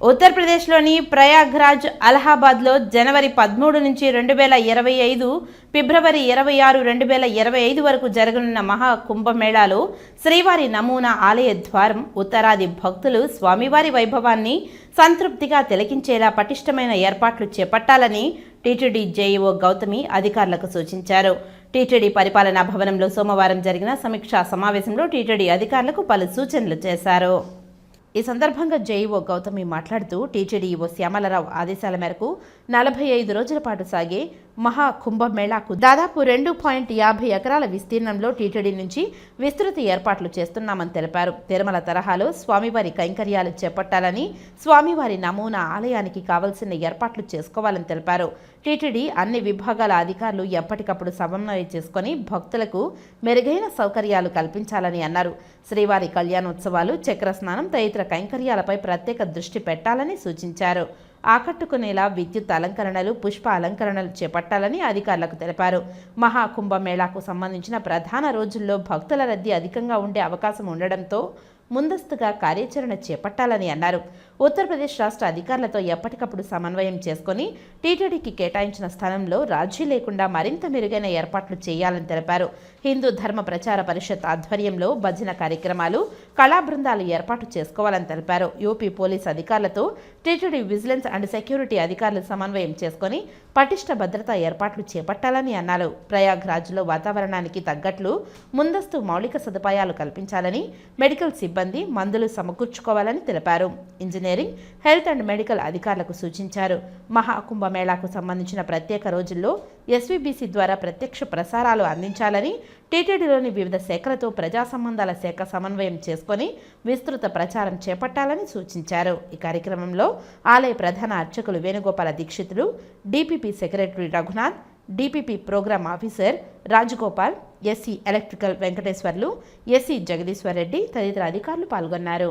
ఉత్తరప్రదేశ్లోని ప్రయాగ్రాజ్ అలహాబాద్లో జనవరి పదమూడు నుంచి రెండు వేల ఇరవై ఐదు ఫిబ్రవరి ఇరవై ఆరు రెండు వేల ఇరవై ఐదు వరకు జరగనున్న మహా కుంభమేళాలో శ్రీవారి నమూనా ఆలయ ద్వారం ఉత్తరాది భక్తులు స్వామివారి వైభవాన్ని సంతృప్తిగా తిలకించేలా పటిష్టమైన ఏర్పాట్లు చేపట్టాలని టీటీడీ జేఈఓ గౌతమి అధికారులకు సూచించారు. టీటీడీ పరిపాలనా భవనంలో సోమవారం జరిగిన సమీక్షా సమావేశంలో టీటీడీ అధికారులకు పలు సూచనలు చేశారు. ఈ సందర్భంగా జేఈఓ గౌతమి మాట్లాడుతూ టీటీడీఓ శ్యామలరావు ఆదేశాల మేరకు నలభై ఐదు రోజుల పాటు సాగే మహా కుంభమేళాకు దాదాపు రెండు పాయింట్ యాభై ఎకరాల విస్తీర్ణంలో టీటీడీ నుంచి విస్తృత ఏర్పాట్లు చేస్తున్నామని తెలిపారు. తిరుమల తరహాలో స్వామివారి కైంకర్యాలు చేపట్టాలని స్వామివారి నమూనా ఆలయానికి కావలసిన ఏర్పాట్లు చేసుకోవాలని తెలిపారు. టీటీడీ అన్ని విభాగాల అధికారులు ఎప్పటికప్పుడు సమన్వయం చేసుకొని భక్తులకు మెరుగైన సౌకర్యాలు కల్పించాలని అన్నారు. శ్రీవారి కళ్యాణోత్సవాలు చక్ర స్నానం తదితర కైంకర్యాలపై ప్రత్యేక దృష్టి పెట్టాలని సూచించారు. ఆకట్టుకునేలా విద్యుత్ అలంకరణలు పుష్ప అలంకరణలు చేపట్టాలని అధికారులకు తెలిపారు. మహాకుంభమేళాకు సంబంధించిన ప్రధాన రోజుల్లో భక్తుల రద్దీ అధికంగా ఉండే అవకాశం ఉండడంతో ముందస్తుగా కార్యాచరణ చేపట్టాలని అన్నారు. ఉత్తరప్రదేశ్ రాష్ట్ర అధికారులతో ఎప్పటికప్పుడు సమన్వయం చేసుకొని టీటీడీకి కేటాయించిన స్థలంలో రాజీ లేకుండా మరింత మెరుగైన ఏర్పాట్లు చేయాలని తెలిపారు. హిందూ ధర్మ ప్రచార పరిషత్ ఆధ్వర్యంలో భజన కార్యక్రమాలు కళా బృందాలు ఏర్పాటు చేసుకోవాలని తెలిపారు. యూపీ పోలీస్ అధికారులతో టీటీడీ విజిలెన్స్ అండ్ సెక్యూరిటీ అధికారులు సమన్వయం చేసుకొని పటిష్ట భద్రతా ఏర్పాట్లు చేపట్టాలని అన్నారు. ప్రయాగ్రాజ్లో వాతావరణానికి తగ్గట్లు ముందస్తు మౌలిక సదుపాయాలు కల్పించాలని మెడికల్ సిబ్బంది మందులు సమకూర్చుకోవాలని తెలిపారు. ఇంజనీరింగ్ హెల్త్ అండ్ మెడికల్ అధికారులకు సూచించారు. మహాకుంభమేళాకు సంబంధించిన ప్రత్యేక రోజుల్లో ఎస్వీబీసీ ద్వారా ప్రత్యక్ష ప్రసారాలు అందించాలని టీటీడీలోని వివిధ శాఖలతో ప్రజా సంబంధాల శాఖ సమన్వయం చేసుకొని విస్తృత ప్రచారం చేపట్టాలని సూచించారు. ఈ కార్యక్రమంలో ఆలయ ప్రధాన అర్చకులు Venugopala Deekshitulu DPP secretary Raghunath DPP programme officer Rajagopal SE electrical Venkateswarlu SE Jagadeeshwar Reddy తదితర అధికారులు పాల్గొన్నారు.